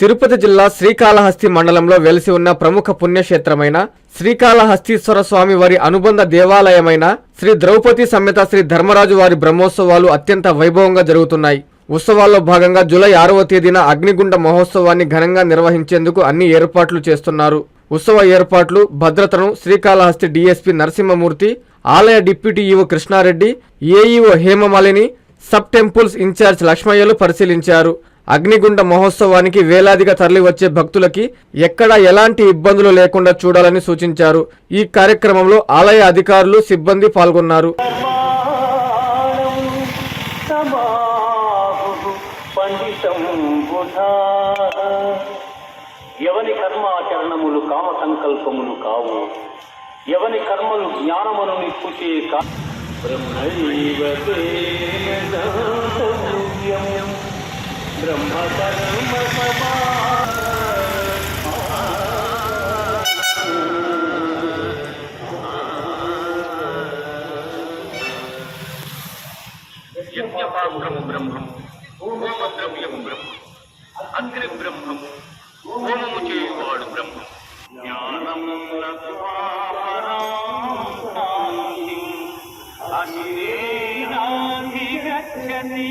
తిరుపతి జిల్లా శ్రీకాళహస్తి మండలంలో వెలిసి ఉన్న ప్రముఖ పుణ్యక్షేత్రమైన శ్రీకాళహస్తీశ్వర స్వామి వారి అనుబంధ దేవాలయమైన శ్రీ ద్రౌపది సమేత శ్రీ ధర్మరాజు వారి బ్రహ్మోత్సవాలు అత్యంత వైభవంగా జరుగుతున్నాయి. ఉత్సవాల్లో భాగంగా జూలై ఆరవ తేదీన అగ్నిగుండ మహోత్సవాన్ని ఘనంగా నిర్వహించేందుకు అన్ని ఏర్పాట్లు చేస్తున్నారు. ఉత్సవ ఏర్పాట్లు భద్రతను శ్రీకాళహస్తి డీఎస్పీ నరసింహమూర్తి ఆలయ deputy EO Krishnareddy AEO Hemamalini sub temples incharge లక్ష్మయ్యలు పరిశీలించారు. అగ్నిగుండ మహోత్సవానికి వేలాదిగా తరలివచ్చే భక్తులకి ఎక్కడా ఎలాంటి ఇబ్బందులు లేకుండా చూడాలని సూచించారు. ఈ కార్యక్రమంలో ఆలయ అధికారులు సిబ్బంది పాల్గొన్నారు. ఎవని కర్మాచరణములు కామ సంకల్పములు కావు. ఎవని కర్మలు జ్ఞానమును నిప్పుచే కా பிரம்ம பரம பவா யஜ்ஞபாகுரம் பிரம்மம் பூமோம திரவியம் பிரம்மம் அக்னி பிரம்மம் ஹோமமு செய்வாடு பிரம்மம் ஞானமும் அசிரேனாதி கச்சதி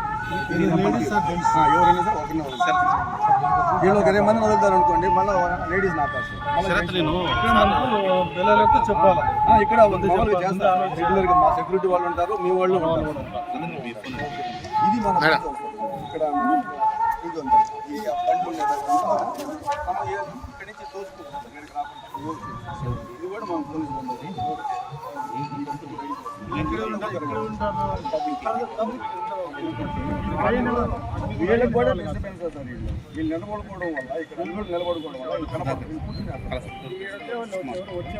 వీళ్ళు ఒక ఇరవై మంది వదులుతారు అనుకోండి మళ్ళీ లేడీస్ నాపేస్తారు పిల్లలతో చెప్పాలి. ఇక్కడ మామూలుగా చేస్తారు. రెగ్యులర్గా మా సెక్యూరిటీ వాళ్ళు ఉంటారు మీ వాళ్ళు ఉంటారు. ఇది మన ఇక్కడ ఇది ఉంది. ఈ బండి ఉండేటప్పుడు మనం ఏ- ఇక్కడి నుంచి తోసుకుంటాం. ఇక్కడికి రాకుండా. ఇది కూడా మన పోలీసు బంధువులు వీళ్ళకి కూడా డిస్టర్బెన్స్ అవుతారు వీళ్ళు వీళ్ళు నిలబడుకోవడం వల్ల ఇక్కడ నిలబడి నిలబడుకోవడం వల్ల వీళ్ళు కనపడరు. వీళ్ళు కూర్చుని